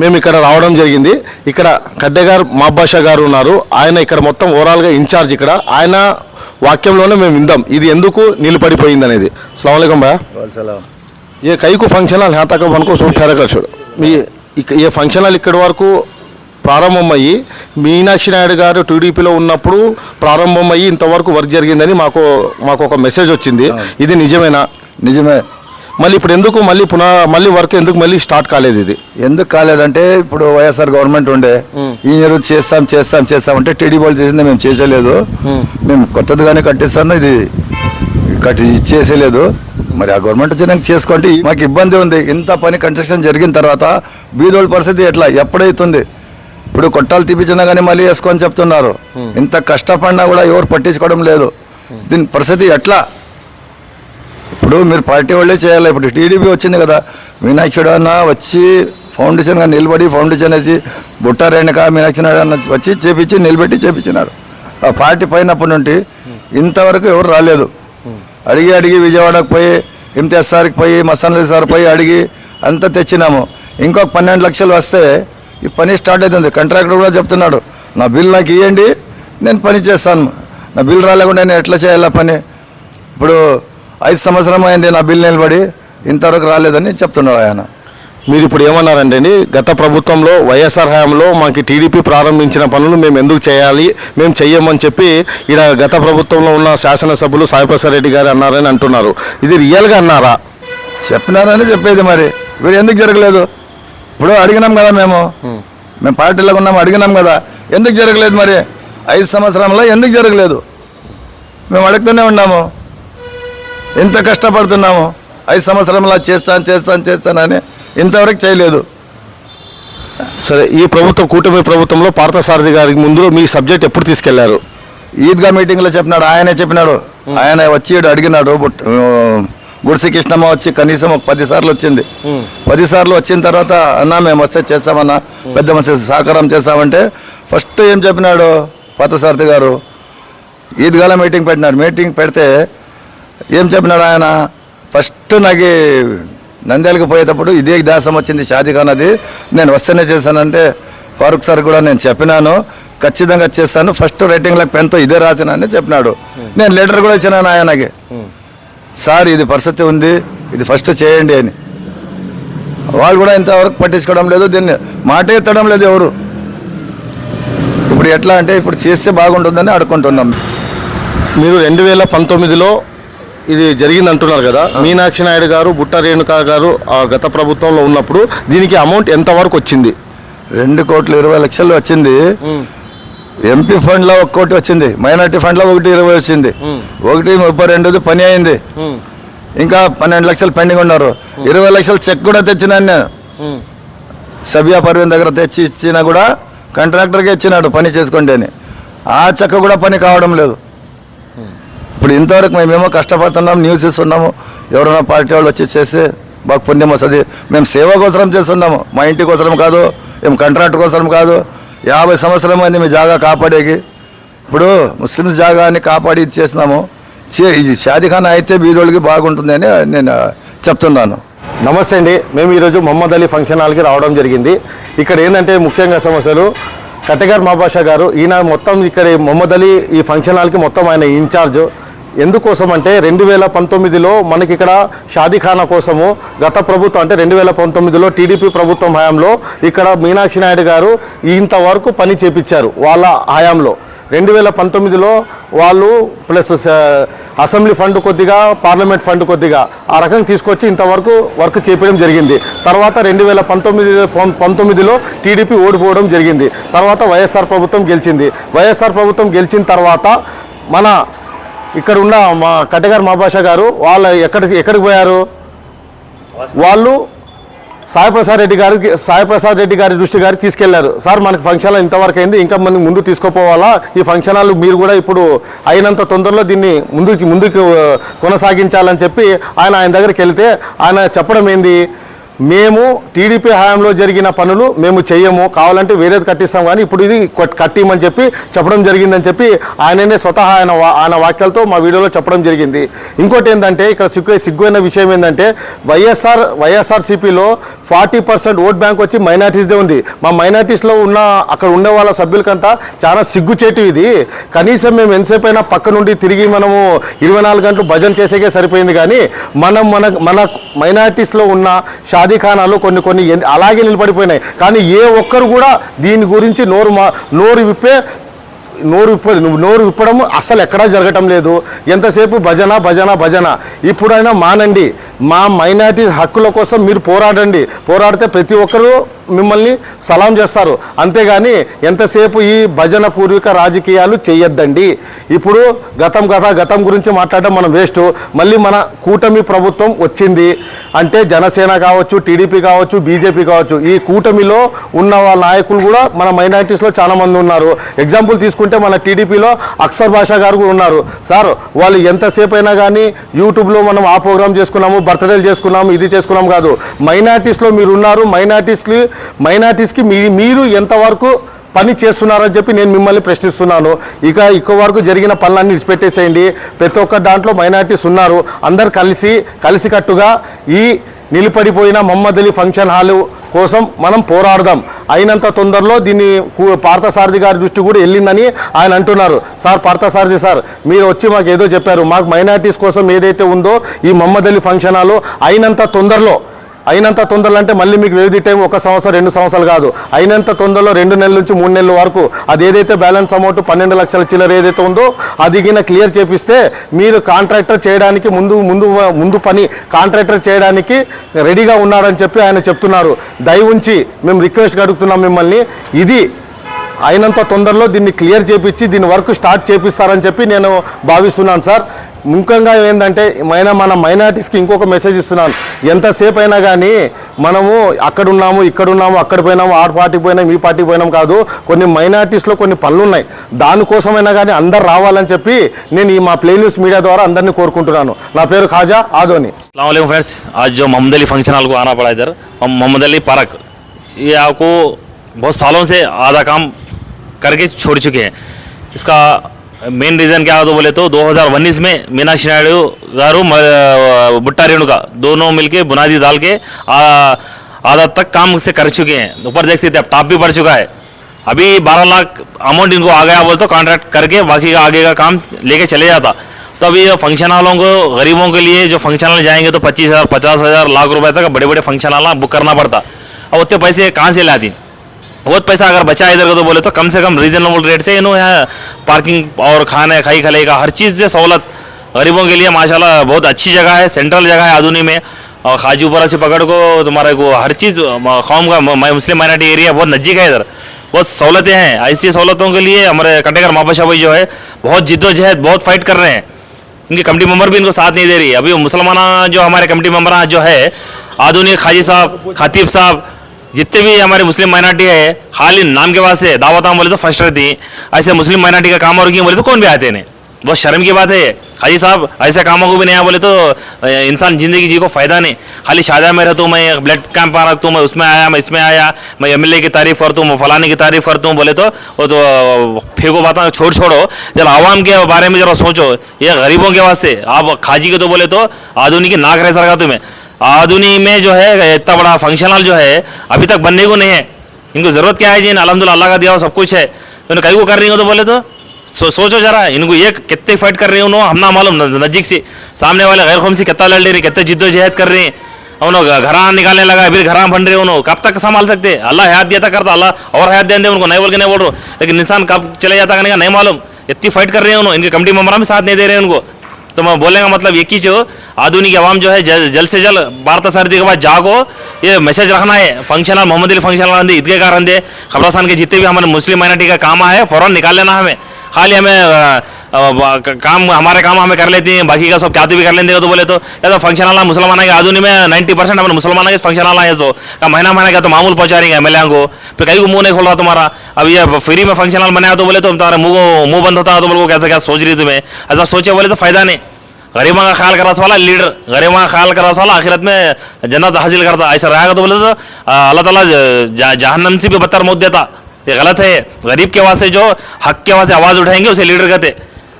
మేము ఇక్కడ రావడం జరిగింది. ఇక్కడ కడ్డెగారు మాబాషా గారు ఉన్నారు. ఆయన ఇక్కడ మొత్తం ఓవరాల్గా ఇన్ఛార్జ్ ఇక్కడ. ఆయన వాక్యంలోనే మేము విందాం. ఇది ఎందుకు నిలబడిపోయింది అనేది. సలాంకం బా ఏ కైకు ఫంక్షన్ హాల్ హ్యాతాక అనుకో సో కలిసాడు మీ ఏ ఫంక్షన్ హాల్ ఇక్కడి వరకు ప్రారంభమయ్యి మీనాక్షి నాయుడు గారు టీడీపీలో ఉన్నప్పుడు ప్రారంభమయ్యి ఇంతవరకు వర్క్ జరిగిందని మాకు మాకు ఒక మెసేజ్ వచ్చింది. ఇది నిజమేనా? నిజమే. మళ్ళీ ఇప్పుడు ఎందుకు మళ్ళీ పునః మళ్ళీ వర్క్ ఎందుకు మళ్ళీ స్టార్ట్ కాలేదు ఇది? ఎందుకు కాలేదంటే ఇప్పుడు వైఎస్ఆర్ గవర్నమెంట్ ఉండే. ఈ రోజు చేస్తాం చేస్తాం చేస్తాం అంటే టీడీ వాళ్ళు చేసింది మేము చేసేలేదు. మేము. కొత్తదిగానే కట్టిస్తాను ఇది కట్టి చేసేలేదు. మరి ఆ గవర్నమెంట్ వచ్చినాక చేసుకోండి మాకు ఇబ్బంది ఉంది. ఇంత పని కన్స్ట్రక్షన్ జరిగిన తర్వాత బీదోళ్ళ పరిస్థితి ఎట్లా? ఎప్పుడైతుంది? ఇప్పుడు కొట్టాలు తీపించినా కానీ మళ్ళీ వేసుకొని చెప్తున్నారు. ఇంత కష్టపడినా కూడా ఎవరు పట్టించుకోవడం లేదు. దీని పరిస్థితి ఎట్లా? ఇప్పుడు మీరు పార్టీ వాళ్ళే చేయాలి. ఇప్పుడు టీడీపీ వచ్చింది కదా. మీనాక్షుడు అన్న వచ్చి ఫౌండేషన్గా నిలబడి ఫౌండేషన్ వేసి బుట్టారేణక మీనాక్షి నాయుడు అన్న వచ్చి చేపించి నిలబెట్టి చేపించినారు. ఆ పార్టీ పైనప్పటి నుండి ఇంతవరకు ఎవరు రాలేదు. అడిగి అడిగి విజయవాడకు పోయి ఇమ్తియాజ్ సార్కి పోయి మస్తాన్ సార్ పోయి అడిగి అంతా తెచ్చినాము. ఇంకొక పన్నెండు లక్షలు వస్తే ఈ పని స్టార్ట్ అవుతుంది. కంట్రాక్టర్ కూడా చెప్తున్నాడు నా బిల్ నాకు ఇవ్వండి నేను పని చేస్తాను. నా బిల్ రాలేకుండా నేను ఎట్లా చేయాలా పని? ఇప్పుడు ఐదు సంవత్సరం అయింది నా బిల్ నిలబడి ఇంతవరకు రాలేదని చెప్తున్నాడు ఆయన. మీరు ఇప్పుడు ఏమన్నారంటే అండి గత ప్రభుత్వంలో వైఎస్ఆర్ హయాంలో మాకు టీడీపీ ప్రారంభించిన పనులు మేము ఎందుకు చేయాలి మేము చెయ్యమని చెప్పి ఇక్కడ గత ప్రభుత్వంలో ఉన్న శాసనసభ్యులు సాయిప్రసాద్ రెడ్డి గారు అన్నారని అంటున్నారు. ఇది రియల్గా అన్నారా? చెప్పినారని చెప్పేది మరి. వీరు ఎందుకు జరగలేదు? ఇప్పుడు అడిగినాం కదా మేము. మేము పార్టీలో ఉన్నాం అడిగినాం కదా. ఎందుకు జరగలేదు మరి? ఐదు సంవత్సరంలో ఎందుకు జరగలేదు? మేము అడుగుతూనే ఉన్నాము. ఎంత కష్టపడుతున్నాము? ఐదు సంవత్సరంలో చేస్తాను చేస్తాను చేస్తానని ఇంతవరకు చేయలేదు. సరే ఈ ప్రభుత్వం కూటమి ప్రభుత్వంలో పార్థసారథి గారికి ముందు మీ సబ్జెక్ట్ ఎప్పుడు తీసుకెళ్ళారు? ఈద్గా మీటింగ్లో చెప్పినాడు ఆయనే చెప్పినాడు. ఆయన వచ్చి అడిగినాడు గుడిసి కృష్ణమ్మ వచ్చి కనీసం ఒక పది సార్లు వచ్చింది. పది సార్లు వచ్చిన తర్వాత అన్న మేము వస్తే చేస్తామన్నా పెద్ద మనిషి సహకారం చేస్తామంటే ఫస్ట్ ఏం చెప్పినాడు పాతసారథి గారు? ఈద్గాల మీటింగ్ పెట్టినాడు. మీటింగ్ పెడితే ఏం చెప్పినాడు ఆయన? ఫస్ట్ నాకు నంద్యాలకు పోయేటప్పుడు ఇదే దాసం వచ్చింది షాదీఖాన్ అది. నేను వస్తేనే చేశానంటే ఫారూక్ సార్ కూడా నేను చెప్పినాను. ఖచ్చితంగా చేస్తాను. ఫస్ట్ రైటింగ్లకు పెన్తో ఇదే రాసినానని చెప్పినాడు. నేను లెటర్ కూడా ఇచ్చినాను ఆయనకి. సార్ ఇది పరిస్థితి ఉంది. ఇది ఫస్ట్ చేయండి అని. వాళ్ళు కూడా ఇంతవరకు పట్టించుకోవడం లేదు. దీన్ని మాట ఎత్తడం లేదు ఎవరు. ఇప్పుడు ఎట్లా అంటే ఇప్పుడు చేస్తే బాగుంటుందని అడుకుంటున్నాం మీరు రెండు వేల పంతొమ్మిదిలో ఇది జరిగింది అంటున్నారు కదా మీనాక్షి నాయుడు గారు బుట్ట రేణుక గారు ఆ గత ప్రభుత్వంలో ఉన్నప్పుడు దీనికి అమౌంట్ ఎంతవరకు వచ్చింది? రెండు కోట్ల ఇరవై లక్షలు వచ్చింది. ఎంపీ ఫండ్లో ఒక కోటి వచ్చింది. మైనార్టీ ఫండ్లో ఒకటి ఇరవై వచ్చింది. ఒకటి ముప్పై రెండుది పని అయింది. ఇంకా పన్నెండు లక్షలు పెండింగ్ ఉన్నారు. ఇరవై లక్షలు చెక్ కూడా తెచ్చినాను నేను సబియా పర్వీన్ దగ్గర తెచ్చి ఇచ్చినా కూడా కాంట్రాక్టర్కి ఇచ్చినాడు పని చేసుకోండి అని ఆ చెక్క కూడా పని కావడం లేదు. ఇప్పుడు ఇంతవరకు మేమేమో కష్టపడుతున్నాం న్యూస్ చూస్తున్నాము. ఎవరైనా పార్టీ వాళ్ళు వచ్చి చేస్తే మాకు పుణ్యం వస్తుంది. మేము సేవ కోసం చేస్తున్నాము. మా ఇంటి కోసం కాదు మేము కంట్రాక్ట్ కోసం కాదు. యాభై సంవత్సరం అయింది మీ జాగా కాపాడేకి. ఇప్పుడు ముస్లిమ్స్ జాగాని కాపాడి చేస్తున్నాము. చేసినాము ఇది షాదీఖానా అయితే బీదోళ్ళకి బాగుంటుంది అని నేను చెప్తున్నాను. నమస్తే అండి. మేము ఈరోజు మొహమ్మద్ అలీ ఫంక్షన్ హాల్కి రావడం జరిగింది. ఇక్కడ ఏంటంటే ముఖ్యంగా సమస్యలు కట్టెగారు మాబాషా గారు ఈయన మొత్తం ఇక్కడ ఈ మొహమ్మద్ అలీ ఈ ఫంక్షన్ హాల్కి మొత్తం ఆయన ఇన్ఛార్జ్. ఎందుకోసం అంటే రెండు వేల పంతొమ్మిదిలో మనకి ఇక్కడ షాదీఖానా కోసము గత ప్రభుత్వం అంటే రెండు వేల పంతొమ్మిదిలో టీడీపీ ప్రభుత్వం హయాంలో ఇక్కడ మీనాక్షి నాయుడు గారు ఇంతవరకు పని చేపించారు వాళ్ళ హయాంలో. రెండు వేల పంతొమ్మిదిలో వాళ్ళు ప్లస్ అసెంబ్లీ ఫండ్ కొద్దిగా పార్లమెంట్ ఫండ్ కొద్దిగా ఆ రకంగా తీసుకొచ్చి ఇంతవరకు వర్క్ చేపడం జరిగింది. తర్వాత రెండు వేల పంతొమ్మిది పంతొమ్మిదిలో టీడీపీ ఓడిపోవడం జరిగింది. తర్వాత వైఎస్ఆర్ ప్రభుత్వం గెలిచింది. వైఎస్ఆర్ ప్రభుత్వం గెలిచిన తర్వాత మన ఇక్కడ ఉన్న మా కట్టెగారు మాబాషా గారు వాళ్ళు ఎక్కడికి ఎక్కడికి పోయారు? వాళ్ళు సాయిప్రసాద్ రెడ్డి గారికి సాయిప్రసాద్ రెడ్డి గారి దృష్టి గారికి తీసుకెళ్ళారు. సార్ మనకి ఫంక్షన్ హాల్ ఇంతవరకు అయింది ఇంకా మనం ముందు తీసుకుపోవాలా? ఈ ఫంక్షన్ హాల్ మీరు కూడా ఇప్పుడు అయినంత తొందరలో దీన్ని ముందుకు ముందుకు కొనసాగించాలని చెప్పి ఆయన ఆయన దగ్గరికి వెళ్తే ఆయన చెప్పడం ఏంది? మేము టీడీపీ హయాంలో జరిగిన పనులు మేము చేయము కావాలంటే వేరేది కట్టిస్తాం కానీ ఇప్పుడు ఇది కట్టిమని చెప్పి చెప్పడం జరిగిందని చెప్పి ఆయననే స్వతహా ఆయన వా- ఆయన వాక్యాలతో మా వీడియోలో చెప్పడం జరిగింది. ఇంకోటి ఏంటంటే ఇక్కడ సిగ్గు సిగ్గుైన విషయం ఏంటంటే వైఎస్ఆర్ వైఎస్ఆర్సీపీలో ఫార్టీ పర్సెంట్ ఓట్ బ్యాంక్ వచ్చి మైనార్టీస్దే ఉంది. మా మైనార్టీస్లో ఉన్న అక్కడ ఉండే వాళ్ళ సభ్యులకంతా చాలా సిగ్గుచేటు ఇది. కనీసం మేము ఎంతసేపు అయినా పక్క నుండి తిరిగి మనము ఇరవై నాలుగు గంటలు భజన చేసేకే సరిపోయింది కానీ మనం మన మన మైనార్టీస్లో ఉన్న షాదీఖానాలు కొన్ని కొన్ని అలాగే నిలబడిపోయినాయి. కానీ ఏ ఒక్కరు కూడా దీని గురించి నోరు మా నోరు విప్పే నోరు విప్ప నోరు విప్పడం అస్సలు ఎక్కడా జరగటం లేదు. ఎంతసేపు భజన భజన భజన. ఇప్పుడైనా మానండి. మా మైనార్టీ హక్కుల కోసం మీరు పోరాడండి. పోరాడితే ప్రతి ఒక్కరూ మిమ్మల్ని సలాం చేస్తారు. అంతేగాని ఎంతసేపు ఈ భజన పూర్వీక రాజకీయాలు చేయొద్దండి. ఇప్పుడు గతం గత గతం గురించి మాట్లాడడం మనం వేస్ట్. మళ్ళీ మన కూటమి ప్రభుత్వం వచ్చింది. అంటే జనసేన కావచ్చు టీడీపీ కావచ్చు బీజేపీ కావచ్చు ఈ కూటమిలో ఉన్న వాళ్ళ నాయకులు కూడా మన మైనారిటీస్లో చాలా మంది ఉన్నారు. ఎగ్జాంపుల్ తీసుకుంటే మన టీడీపీలో అక్సర్ భాషా గారు కూడా ఉన్నారు. సార్ వాళ్ళు ఎంతసేపు అయినా కానీ యూట్యూబ్లో మనం ఆ ప్రోగ్రామ్ చేసుకున్నాము బర్త్డేలు చేసుకున్నాము ఇది చేసుకున్నాం కాదు. మైనార్టీస్లో మీరు ఉన్నారు మైనార్టీస్కి మైనార్టీస్కి మీ మీరు ఎంతవరకు పని చేస్తున్నారని చెప్పి నేను మిమ్మల్ని ప్రశ్నిస్తున్నాను. ఇక ఇక వరకు జరిగిన పనులన్నీ విడిచిపెట్టేసేయండి. ప్రతి ఒక్క దాంట్లో మైనార్టీస్ ఉన్నారు. అందరు కలిసి కలిసికట్టుగా ఈ నిలిపడిపోయిన మహమ్మద్ అలీ ఫంక్షన్ హాల్ కోసం మనం పోరాడదాం. అయినంత తొందరలో దీన్ని పార్థసారథి గారి దృష్టి కూడా వెళ్ళిందని ఆయన అంటున్నారు. సార్ పార్థసారథి సార్ మీరు వచ్చి మాకు ఏదో చెప్పారు. మాకు మైనార్టీస్ కోసం ఏదైతే ఉందో ఈ మహమ్మద్ అలీ ఫంక్షన్ హాల్ అయినంత తొందరలో అయినంత తొందరలో అంటే మళ్ళీ మీకు వ్యవధి టైం ఒక సంవత్సరం రెండు సంవత్సరాలు కాదు. అయినంత తొందరలో రెండు నెలల నుంచి మూడు నెలల వరకు అది ఏదైతే బ్యాలెన్స్ అమౌంట్ పన్నెండు లక్షల చిల్లర ఏదైతే ఉందో అది గిన క్లియర్ చేపిస్తే మీరు కాంట్రాక్టర్ చేయడానికి ముందు ముందు ముందు పని కాంట్రాక్టర్ చేయడానికి రెడీగా ఉన్నారని చెప్పి ఆయన చెప్తున్నారు. దయ ఉంచి మేము రిక్వెస్ట్ అడుగుతున్నాం మిమ్మల్ని. ఇది అయినంత తొందరలో దీన్ని క్లియర్ చేపించి దీని వర్క్ స్టార్ట్ చేపిస్తారని చెప్పి నేను భావిస్తున్నాను సార్. ముఖ్యంగా ఏంటంటే మైన మన మైనార్టీస్కి ఇంకొక మెసేజ్ ఇస్తున్నాను ఎంతసేపు అయినా కానీ మనము అక్కడ ఉన్నాము ఇక్కడ ఉన్నాము అక్కడ పోయినాము ఆ పార్టీకి పోయినాం ఈ పార్టీకి పోయినాం కాదు కొన్ని మైనార్టీస్లో కొన్ని పనులు ఉన్నాయి దానికోసమైనా కానీ అందరు రావాలని చెప్పి నేను ఈ మా ప్లే న్యూస్ మీడియా ద్వారా అందరినీ కోరుకుంటున్నాను నా పేరు ఖాజా ఆదోని अलैक्म फ्रेंड्स आज जो मोहम्मद अली फंक्शन हॉल को आना पड़ा इधर हम मोहम्मद अली पार्क ये आपको बहुत सालों से आधा काम करके छोड़ चुके हैं इसका मेन रीज़न क्या तो बोले तो 2019 में मीनाक्षी नायडू गारू बुट्टा रेणुका दोनों मिलके बुनियादी डाल के आधा तक काम से कर चुके हैं। ऊपर देख सकते अब टॉप भी पड़ चुका है। अभी 12 लाख अमाउंट इनको आ गया, बोले तो कॉन्ट्रैक्ट करके बाकी का आगे का काम लेके चले जाता। तो अभी फ़ंक्शन हॉलों को, गरीबों के लिए जो फ़ंक्शन हॉल जाएँगे तो पच्चीस हज़ार, पचास हज़ार लाख रुपए तक बड़े बड़े फ़ंक्शन हॉल बुक करना पड़ता। अब उतने पैसे कहाँ से लाती? बहुत पैसा अगर बचा इधर को तो बोले तो कम से कम रीजनेबल रेट से इन्होंने यहाँ पार्किंग और खाने, खाई खले का हर चीज़ से सहूलत। गरीबों के लिए माशाल्लाह बहुत अच्छी जगह है सेंट्रल जगह है आधुनी में। और खाजूपुरा से पकड़ को, तुम्हारे को हर चीज़ कौम का मुस्लिम माइनॉरिटी एरिया बहुत नज़दीक है इधर। बहुत सहूलतें हैं, ऐसी सहूलतों के लिए हमारे कटेगर मापाशा भाई जो है, बहुत जिद्दोजहद, बहुत फाइट कर रहे हैं। इनकी कमेटी मेंबर भी इनको साथ नहीं दे रही अभी मुसलमान जो हमारे कमेटी मेंबर जो है, आधुनिक खाजी साहब, खतीब साहब जितने भी हमारे मुस्लिम माइनॉरिटी है, हाल इन नाम के वास्ते दावत बोले तो फ़र्स्ट रहती ऐसे मुस्लिम माइनॉरिटी का काम और बोले तो कौन भी आते नहीं बहुत शर्म की बात है खाजी साहब, ऐसे कामों को भी नहीं बोले तो इंसान ज़िंदगी जी को फ़ायदा नहीं। खाली शादा में रहता हूँ मैं ब्लड कैंप आ रखता हूँ मैं उसमें आया, मैं इसमें आया, मैं एमएलए की तारीफ़ करता हूँ फलाने की तारीफ़ करता हूँ, बोले तो वो तो फेंको बात छोड़ छोड़ो। जरा आवाम के बारे में जरा सोचो। ये गरीबों के वास्ते, आप खाजी के तो बोले तो आधुनिक नाक रह सका तुम्हें। आधुनिक में जो है इतना बड़ा फ़ंक्शन हॉल जो है अभी तक बनने को नहीं है। इनको ज़रूरत क्या है जी? अलहमदुल्ला अल्लाह का दिया हुआ सब कुछ है। तो कहीं को कर रही हो तो बोले तो सो, सोचो जरा इनको ये कितने फाइट कर रही हो उन्होंने हम ना मालूम नज़दीक से। सामने वाले गैर कौम से कितना लड़ रही कितने जिद्दोजहद कर रहे हैं। उन्होंने घर निकालने लगा फिर घर बन रहे हैं उन्होंने कब तक संभाल सकते? अल्लाह हयात दिया था करता अल्लाह और हयात दे दे उनको नहीं बोल के नहीं बोल रहा लेकिन इंसान कब चले जाता करने का नहीं मालूम। इतनी फाइट कर रहे हैं उन्होंने इनके कमेटी मेंबर भी साथ नहीं दे रहे हैं उनको। तो मैं बोलने का मतलब एक ही जो आधुनिक आवाम जो है जल, जल्द से जल्द भारत सर्दी के बाद जागो ये मैसेज रखना है function hall Mohammed Ali function hall ईदगे का रंदे खबरस्तान के जितने भी हमारे मुस्लिम माइनॉरिटी का काम है फ़ौरन निकाल लेना हमें खाली हमें अ, अ, ब- काम, हमारे काम हमें कर लेती हैं, बाकी का सब क्या भी कर लेंगे तो बोले तो या तो फ़ंक्शन हॉल मुसलमान के आधुनिक में नाइन्टी परसेंट हमारे मुसलमान के फ़ंक्शन हॉल है सो का महीना महीना का तो मामूल पहुँचा रही है एम को, फिर कहीं को मुँह नहीं खोल रहा तुम्हारा। अब ये फ्री में फ़ंक्शन हॉल बनाया तो बोले तो तुम्हारा मुँह मुँह बंद होता है तो बोले कैसे, क्या सोच रही तुम्हें? ऐसा सोचे बोले तो फ़ायदा नहीं। गरीबों का ख्याल करा वाला लीडर गरीबों का ख्याल करा वाला आखिरत में जन्नत हासिल करता ऐसा रहेगा तो बोले तो अल्लाह ताला ज- जहन्नम से भी बदतर मौत देता। ये गलत है। गरीब के वास्ते जो हक के वास्ते आवाज़ उठाएँगे, उसे लीडर कहते।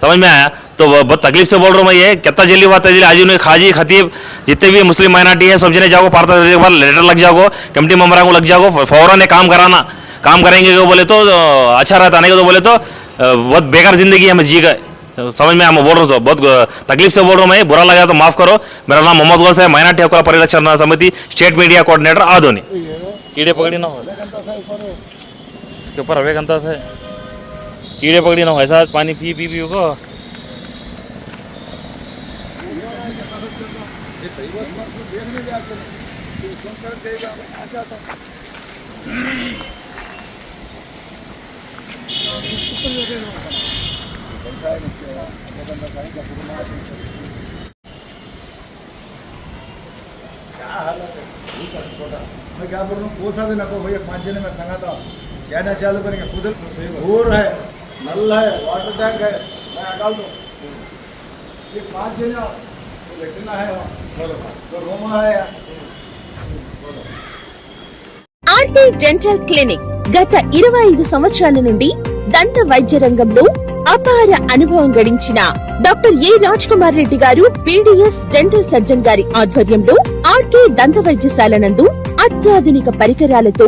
समझ में आया? तो बहुत तकलीफ़ से बोल रहा हूँ मैं ये, कितना जल्दी हुआ तजली आज उन्हें खाजी, खतीब, जितने भी मुस्लिम माइनॉरिटी है, सब जने जाओ पार्ता के बाद लेटर लग जाओ, कमेटी मेम्बरा को लग जाओ फ़ौरन काम कराना। काम करेंगे तो बोले तो अच्छा रहता, नहीं तो बोले तो बहुत बेकार ज़िंदगी हमें जी गए समझ में मैं बोल रहा हूँ बहुत तकलीफ़ से बोल रहा हूँ मैं बुरा लगा तो माफ़ करो। मेरा नाम मोहम्मद गौस है, माइनॉरिटी हक परिरक्षण समिति, स्टेट मीडिया कोऑर्डिनेटर आधोनी कीड़े पकड़ी ना हो। इसके ऊपर हवे कंता से कीड़े पकड़ी ना हो, ऐसा पानी पी पी पी मैं क्या बोल रहा हूँ कोसा भी नको भैया, पाँच जने में संगा था चाइना चालू करेंगे, खुद है। नल है वाटर टैंक है मैं डाल दो ये पाँच जने आओ। तो लेटना है वहाँ। तो रोमा है ఆర్టీ డెంటల్ క్లినిక్ గత ఇరవై ఐదు సంవత్సరాల నుండి దంత వైద్య రంగంలో అపార అనుభవం గడించిన doctor A Raj Kumar Reddy garu BDS dental surgeon గారి ఆధ్వర్యంలో ఆర్కే దంత వైద్యశాల నందు అత్యాధునిక పరికరాలతో